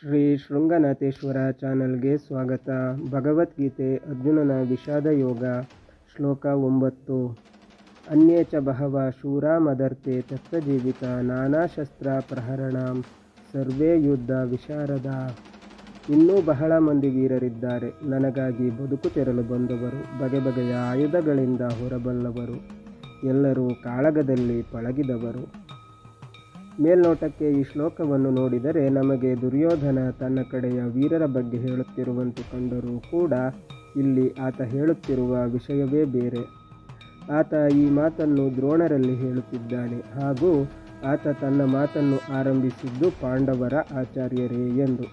ಶ್ರೀ ಶೃಂಗನಾಥೇಶ್ವರ ಚಾನಲ್ಗೆ ಸ್ವಾಗತ. ಭಗವದ್ಗೀತೆ ಅರ್ಜುನನ ವಿಷಾದ ಯೋಗ, ಶ್ಲೋಕ ಒಂಬತ್ತು. ಅನ್ಯೇ ಚ ಬಹವ ಶೂರಾ ಮದರ್ತೆ ತತ್ವಜೀವಿತ ನಾನಾ ಶಸ್ತ್ರ ಪ್ರಹರಣ ಸರ್ವೇ ಯುದ್ಧ ವಿಶಾರದ. ಇನ್ನೂ ಬಹಳ ಮಂದಿ ವೀರರಿದ್ದಾರೆ. ನನಗಾಗಿ ಬದುಕು ತೆರಲು ಬಂದವರು, ಬಗೆ ಬಗೆಯ ಆಯುಧಗಳಿಂದ ಹೊರಬಲ್ಲವರು, ಎಲ್ಲರೂ ಕಾಳಗದಲ್ಲಿ ಪಳಗಿದವರು. ಮೇಲ್ನೋಟಕ್ಕೆ ಈ ಶ್ಲೋಕವನ್ನು ನೋಡಿದರೆ ನಮಗೆ ದುರ್ಯೋಧನ ತನ್ನ ಕಡೆಯ ವೀರರ ಬಗ್ಗೆ ಹೇಳುತ್ತಿರುವಂತೆ ಕಂಡರೂ ಕೂಡ ಇಲ್ಲಿ ಆತ ಹೇಳುತ್ತಿರುವ ವಿಷಯವೇ ಬೇರೆ. ಆತ ಈ ಮಾತನ್ನು ದ್ರೋಣರಲ್ಲಿ ಹೇಳುತ್ತಿದ್ದಾನೆ. ಹಾಗೂ ಆತ ತನ್ನ ಮಾತನ್ನು ಆರಂಭಿಸಿದ್ದು ಪಾಂಡವರ ಆಚಾರ್ಯರೇ ಎಂದು.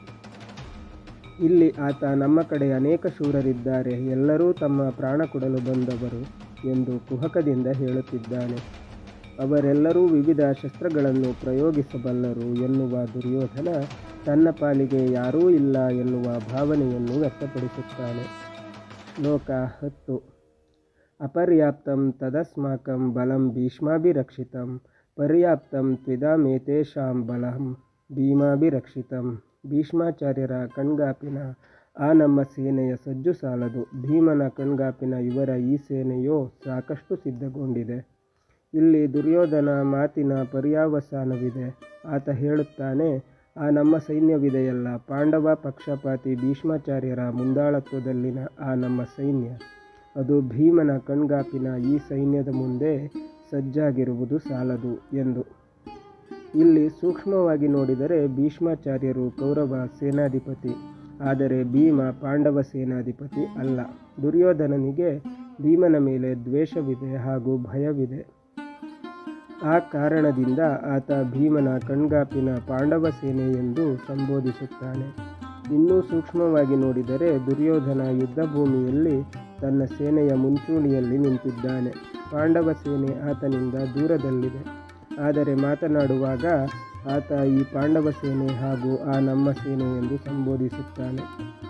ಇಲ್ಲಿ ಆತ ನಮ್ಮ ಕಡೆ ಅನೇಕ ಶೂರರಿದ್ದಾರೆ. ಎಲ್ಲರೂ ತಮ್ಮ ಪ್ರಾಣ ಕೊಡಲು ಬಂದವರು ಎಂದು ಕುಹಕದಿಂದ ಹೇಳುತ್ತಿದ್ದಾನೆ. ಅವರೆಲ್ಲರೂ ವಿವಿಧ ಶಸ್ತ್ರಗಳನ್ನು ಪ್ರಯೋಗಿಸಬಲ್ಲರು ಎನ್ನುವ ದುರ್ಯೋಧನ ತನ್ನ ಪಾಲಿಗೆ ಯಾರೂ ಇಲ್ಲ ಎನ್ನುವ ಭಾವನೆಯನ್ನು ವ್ಯಕ್ತಪಡಿಸುತ್ತಾನೆ. ಶ್ಲೋಕ ಹತ್ತು. ಅಪರ್ಯಾಪ್ತಂ ತದಸ್ಮಾಕಂ ಬಲಂ ಭೀಷ್ಮಾಭಿರಕ್ಷಿತಂ. ಪರ್ಯಾಪ್ತಂ ತ್ವಿದಾಮೇತೇಷಾಂ ಬಲಂ ಭೀಮಾಭಿರಕ್ಷಿತಂ. ಭೀಷ್ಮಾಚಾರ್ಯರ ಕಣ್ಗಾಪಿನ ಆ ನಮ್ಮ ಸೇನೆಯ ಸಜ್ಜು ಸಾಲದು. ಭೀಮನ ಕಣ್ಗಾಪಿನ ಇವರ ಈ ಸೇನೆಯೋ ಸಾಕಷ್ಟು ಸಿದ್ಧಗೊಂಡಿದೆ. ಇಲ್ಲಿ ದುರ್ಯೋಧನ ಮಾತಿನ ಪರ್ಯಾವಸಾನವಿದೆ. ಆತ ಹೇಳುತ್ತಾನೆ, ಆ ನಮ್ಮ ಸೈನ್ಯವಿದೆಯಲ್ಲ, ಪಾಂಡವ ಪಕ್ಷಪಾತಿ ಭೀಷ್ಮಾಚಾರ್ಯರ ಮುಂದಾಳತ್ವದಲ್ಲಿನ ಆ ನಮ್ಮ ಸೈನ್ಯ. ಅದು ಭೀಮನ ಕಣ್ಗಾಪಿನ ಈ ಸೈನ್ಯದ ಮುಂದೆ ಸಜ್ಜಾಗಿರುವುದು ಸಾಲದು ಎಂದು. ಇಲ್ಲಿ ಸೂಕ್ಷ್ಮವಾಗಿ ನೋಡಿದರೆ ಭೀಷ್ಮಾಚಾರ್ಯರು ಕೌರವ ಸೇನಾಧಿಪತಿ, ಆದರೆ ಭೀಮ ಪಾಂಡವ ಸೇನಾಧಿಪತಿ ಅಲ್ಲ. ದುರ್ಯೋಧನನಿಗೆ ಭೀಮನ ಮೇಲೆ ದ್ವೇಷವಿದೆ ಹಾಗೂ ಭಯವಿದೆ. ಆ ಕಾರಣದಿಂದ ಆತ ಭೀಮನ ಕಣ್ಗಾಪಿನ ಪಾಂಡವ ಸೇನೆ ಎಂದು ಸಂಬೋಧಿಸುತ್ತಾನೆ. ಇನ್ನೂ ಸೂಕ್ಷ್ಮವಾಗಿ ನೋಡಿದರೆ ದುರ್ಯೋಧನ ಯುದ್ಧಭೂಮಿಯಲ್ಲಿ ತನ್ನ ಸೇನೆಯ ಮುಂಚೂಣಿಯಲ್ಲಿ ನಿಂತಿದ್ದಾನೆ. ಪಾಂಡವ ಸೇನೆ ಆತನಿಂದ ದೂರದಲ್ಲಿದೆ. ಆದರೆ ಮಾತನಾಡುವಾಗ ಆತ ಈ ಪಾಂಡವ ಸೇನೆ ಹಾಗೂ ಆ ನಮ್ಮ ಸೇನೆ ಎಂದು ಸಂಬೋಧಿಸುತ್ತಾನೆ.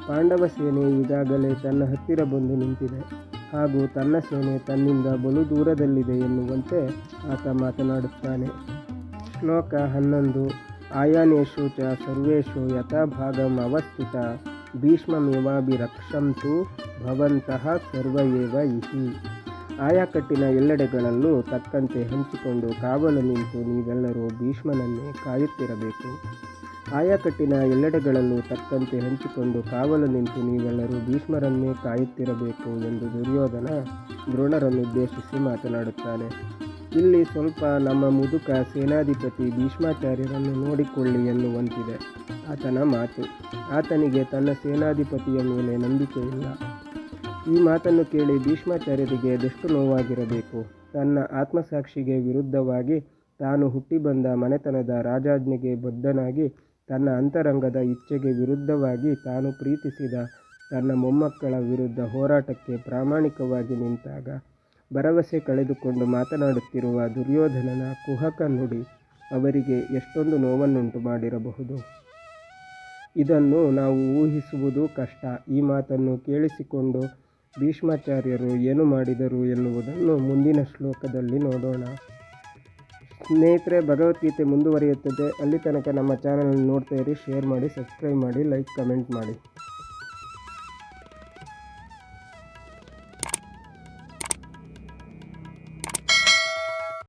ಪಾಂಡವ ಸೇನೆ ಈಗಾಗಲೇ ತನ್ನ ಹತ್ತಿರ ಬಂದು ನಿಂತಿದೆ. ಹಾಗೂ ತನ್ನ ಸೇನೆ ತನ್ನಿಂದ ಬಲು ದೂರದಲ್ಲಿದೆ ಎನ್ನುವಂತೆ ಆತ ಮಾತನಾಡುತ್ತಾನೆ. ಶ್ಲೋಕ ಹನ್ನೊಂದು. ಆಯಾನೇಶು ಚ ಸರ್ವೇಶು ಯಥಾಭಾಗಂ ಅವಸ್ಥಿತ. ಭೀಷ್ಮಮೇವಾಭಿರಕ್ಷಂತು ಭವಂತಹ ಸರ್ವಯೇವ ಇಹಿ. ಆಯಾಕಟ್ಟಿನ ಎಲ್ಲೆಡೆಗಳಲ್ಲೂ ತಕ್ಕಂತೆ ಹಂಚಿಕೊಂಡು ಕಾವಲು ನಿಂತು ನೀವೆಲ್ಲರೂ ಭೀಷ್ಮನನ್ನೇ ಕಾಯುತ್ತಿರಬೇಕು. ಆಯಾಕಟ್ಟಿನ ಎಲ್ಲೆಡೆಗಳಲ್ಲೂ ತಕ್ಕಂತೆ ಹಂಚಿಕೊಂಡು ಕಾವಲು ನಿಂತು ನೀವೆಲ್ಲರೂ ಭೀಷ್ಮರನ್ನೇ ಕಾಯುತ್ತಿರಬೇಕು ಎಂದು ದುರ್ಯೋಧನ ದ್ರೋಣರನ್ನುದ್ದೇಶಿಸಿ ಮಾತನಾಡುತ್ತಾನೆ. ಇಲ್ಲಿ ಸ್ವಲ್ಪ ನಮ್ಮ ಮುದುಕ ಸೇನಾಧಿಪತಿ ಭೀಷ್ಮಾಚಾರ್ಯರನ್ನು ನೋಡಿಕೊಳ್ಳಿ ಎನ್ನುವಂತಿದೆ. ಆತನ ಮಾತು. ಆತನಿಗೆ ತನ್ನ ಸೇನಾಧಿಪತಿಯ ಮೇಲೆ ನಂಬಿಕೆ ಇಲ್ಲ. ಈ ಮಾತನ್ನು ಕೇಳಿ ಭೀಷ್ಮಾಚಾರ್ಯರಿಗೆ ಅದೆಷ್ಟು ನೋವಾಗಿರಬೇಕು? ತನ್ನ ಆತ್ಮಸಾಕ್ಷಿಗೆ ವಿರುದ್ಧವಾಗಿ ತಾನು ಹುಟ್ಟಿ ಬಂದ ಮನೆತನದ ರಾಜಾಜ್ಞೆಗೆ ಬದ್ಧನಾಗಿ ತನ್ನ ಅಂತರಂಗದ ಇಚ್ಛೆಗೆ ವಿರುದ್ಧವಾಗಿ ತಾನು ಪ್ರೀತಿಸಿದ ತನ್ನ ಮೊಮ್ಮಕ್ಕಳ ವಿರುದ್ಧ ಹೋರಾಟಕ್ಕೆ ಪ್ರಾಮಾಣಿಕವಾಗಿ ನಿಂತಾಗ ಭರವಸೆ ಕಳೆದುಕೊಂಡು ಮಾತನಾಡುತ್ತಿರುವ ದುರ್ಯೋಧನನ ಕುಹಕ ನುಡಿ ಅವರಿಗೆ ಎಷ್ಟೊಂದು ನೋವನ್ನುಂಟು ಮಾಡಿರಬಹುದು. ಇದನ್ನು ನಾವು ಊಹಿಸುವುದು ಕಷ್ಟ. ಈ ಮಾತನ್ನು ಕೇಳಿಸಿಕೊಂಡು ಭೀಷ್ಮಾಚಾರ್ಯರು ಏನು ಮಾಡಿದರು ಎನ್ನುವುದನ್ನು ಮುಂದಿನ ಶ್ಲೋಕದಲ್ಲಿ ನೋಡೋಣ. ಸ್ನೇಹಿತರೆ, ಭಗವದ್ಗೀತೆ ಮುಂದುವರಿಯುತ್ತದೆ. ಅಲ್ಲಿ ತನಕ ನಮ್ಮ ಚಾನಲ್ ನೋಡ್ತಾ ಇರಿ ಶೇರ್ ಮಾಡಿ ಸಬ್ಸ್ಕ್ರೈಬ್ ಮಾಡಿ ಲೈಕ್ ಕಮೆಂಟ್ ಮಾಡಿ.